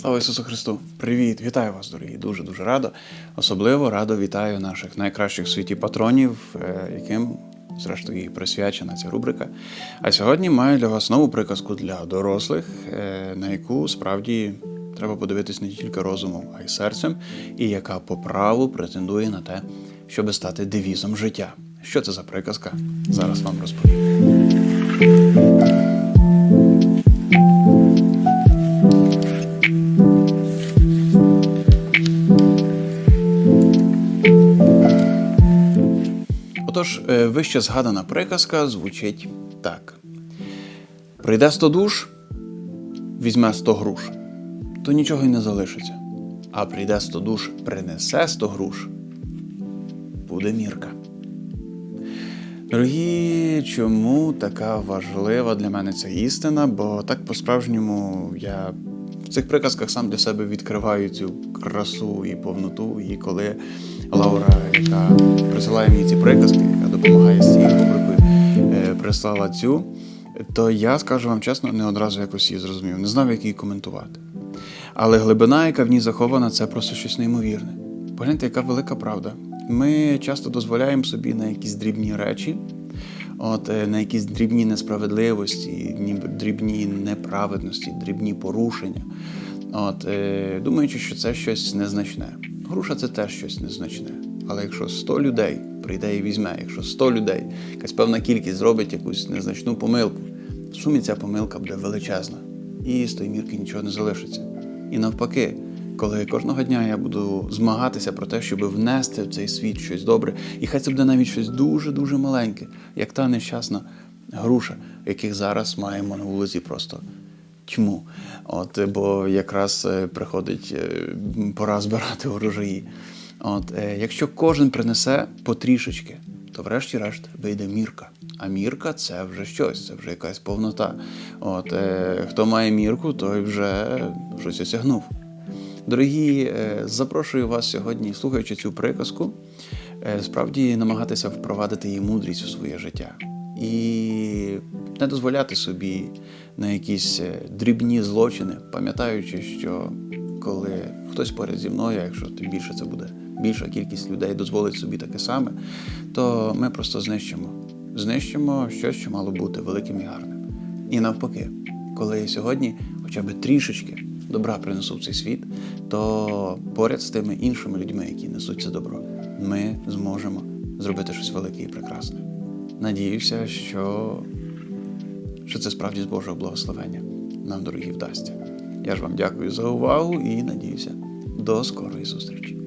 Слава Ісусу Христу! Привіт! Вітаю вас, дорогі! Дуже дуже радо. Особливо радо вітаю наших найкращих в світі патронів, е, яким, зрештою, і присвячена ця рубрика. А сьогодні маю для вас нову приказку для дорослих, е, на яку справді треба подивитись не тільки розумом, а й серцем, і яка по праву претендує на те, щоб стати девізом життя. Що це за приказка? Зараз вам розповім. Отож, е, вище згадана приказка звучить так: прийде 100 душ, візьме 100 груш, то нічого й не залишиться. А прийде 100 душ, принесе 100 груш, буде мірка. Дорогі, чому така важлива для мене ця істина? Бо так по-справжньому я в цих приказках сам для себе відкриваю цю красу і повноту. І коли Лаура, яка присилає мені ці приказки, яка допомагає з цією рубрикою, е, прислала цю, то я скажу вам чесно, не одразу якось її зрозумів, не знав, як її коментувати. Але глибина, яка в ній захована, це просто щось неймовірне. Погляньте, яка велика правда. Ми часто дозволяємо собі на якісь дрібні речі, от, е, на якісь дрібні несправедливості, ніби дрібні неправедності, дрібні порушення. От, е, думаючи, що це щось незначне. Груша це теж щось незначне. Але якщо 100 людей прийде і візьме, якщо 100 людей, якась певна кількість зробить якусь незначну помилку, в сумі ця помилка буде величезна. І з тої мірки нічого не залишиться. І навпаки, коли кожного дня я буду змагатися про те, щоб внести в цей світ щось добре, і хай це буде навіть щось дуже-дуже маленьке, як та нещасна груша, яких зараз маємо на вулиці просто тьму. От, бо якраз е, приходить е, пора збирати урожаї. От, е, якщо кожен принесе потрішечки, то врешті-решт вийде мірка. А мірка це вже щось, це вже якась повнота. От, е, хто має мірку, той вже щось осягнув. Дорогі, е, запрошую вас сьогодні, слухаючи цю приказку, е, справді намагатися впровадити її мудрість у своє життя. І не дозволяти собі на якісь е, дрібні злочини, пам'ятаючи, що коли хтось поряд зі мною, якщо тим більше це буде більша кількість людей дозволить собі таке саме, то ми просто знищимо. Знищимо щось, що мало бути великим і гарним. І навпаки, коли сьогодні хоча б трішечки добра принесу в цей світ, то поряд з тими іншими людьми, які несуть це добро, ми зможемо зробити щось велике і прекрасне. Надіюся, що, що це справді з Божого благословення нам, дорогі, вдасться. Я ж вам дякую за увагу і надіюся, до скорої зустрічі.